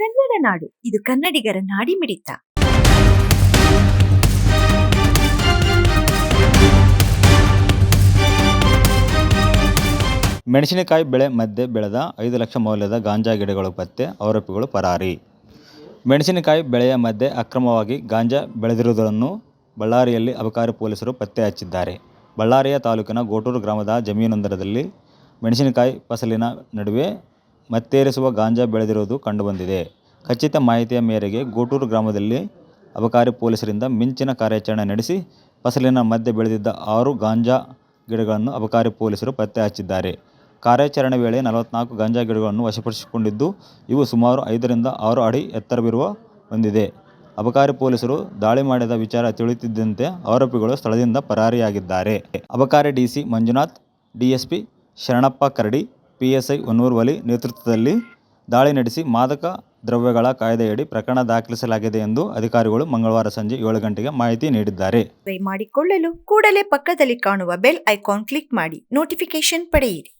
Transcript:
ಕನ್ನಡ ನಾಡು. ಇದು ಕನ್ನಡಿಗರ ನಾಡಿಮಿಡಿತ ಮೆಣಸಿನಕಾಯಿ ಬೆಳೆ ಮಧ್ಯೆ ಬೆಳೆದ ಐದು ಲಕ್ಷ ಮೌಲ್ಯದ ಗಾಂಜಾ ಗಿಡಗಳು ಪತ್ತೆ ಆರೋಪಿಗಳು ಪರಾರಿ. ಮೆಣಸಿನಕಾಯಿ ಬೆಳೆಯ ಮಧ್ಯೆ ಅಕ್ರಮವಾಗಿ ಗಾಂಜಾ ಬೆಳೆದಿರುವುದನ್ನು ಬಳ್ಳಾರಿಯಲ್ಲಿ ಅಬಕಾರಿ ಪೊಲೀಸರು ಪತ್ತೆ ಹಚ್ಚಿದ್ದಾರೆ. ಬಳ್ಳಾರಿಯ ತಾಲೂಕಿನ ಗೋಟೂರು ಗ್ರಾಮದ ಜಮೀನೊಂದರದಲ್ಲಿ ಮೆಣಸಿನಕಾಯಿ ಫಸಲಿನ ನಡುವೆ ಮತ್ತೇರಿಸುವ ಗಾಂಜಾ ಬೆಳೆದಿರುವುದು ಕಂಡುಬಂದಿದೆ. ಖಚಿತ ಮಾಹಿತಿಯ ಮೇರೆಗೆ ಗೋಟೂರು ಗ್ರಾಮದಲ್ಲಿ ಅಬಕಾರಿ ಪೊಲೀಸರಿಂದ ಮಿಂಚಿನ ಕಾರ್ಯಾಚರಣೆ ನಡೆಸಿ ಫಸಲಿನ ಮಧ್ಯೆ ಬೆಳೆದಿದ್ದ ಆರು ಗಾಂಜಾ ಗಿಡಗಳನ್ನು ಅಬಕಾರಿ ಪೊಲೀಸರು ಪತ್ತೆ ಹಚ್ಚಿದ್ದಾರೆ ಕಾರ್ಯಾಚರಣೆ ವೇಳೆ ನಲವತ್ನಾಲ್ಕು ಗಾಂಜಾ ಗಿಡಗಳನ್ನು ವಶಪಡಿಸಿಕೊಂಡಿದ್ದು, ಇವು ಸುಮಾರು ಐದರಿಂದ ಆರು ಅಡಿ ಎತ್ತರವಿರುವ ಹೊಂದಿದೆ ಅಬಕಾರಿ ಪೊಲೀಸರು ದಾಳಿ ಮಾಡಿದ ವಿಚಾರ ತಿಳಿಯುತ್ತಿದ್ದಂತೆ ಆರೋಪಿಗಳು ಸ್ಥಳದಿಂದ ಪರಾರಿಯಾಗಿದ್ದಾರೆ. ಅಬಕಾರಿ ಡಿಸಿ ಮಂಜುನಾಥ್, ಡಿಎಸ್ಪಿ ಶರಣಪ್ಪ ಕರಡಿ ಹೊನ್ನೂರು ವಲಿ ನೇತೃತ್ವದಲ್ಲಿ ದಾಳಿ ನಡೆಸಿ ಮಾದಕ ದ್ರವ್ಯಗಳ ಕಾಯ್ದೆಯಡಿ ಪ್ರಕರಣ ದಾಖಲಿಸಲಾಗಿದೆ ಎಂದು ಅಧಿಕಾರಿಗಳು ಮಂಗಳವಾರ ಸಂಜೆ ಏಳು ಗಂಟೆಗೆ ಮಾಹಿತಿ ನೀಡಿದ್ದಾರೆ. ಮಾಡಿಕೊಳ್ಳಲು ಕೂಡಲೇ ಪಕ್ಕದಲ್ಲಿ ಕಾಣುವ ಬೆಲ್ ಐಕಾನ್ ಕ್ಲಿಕ್ ಮಾಡಿ ನೋಟಿಫಿಕೇಶನ್ ಪಡೆಯಿರಿ.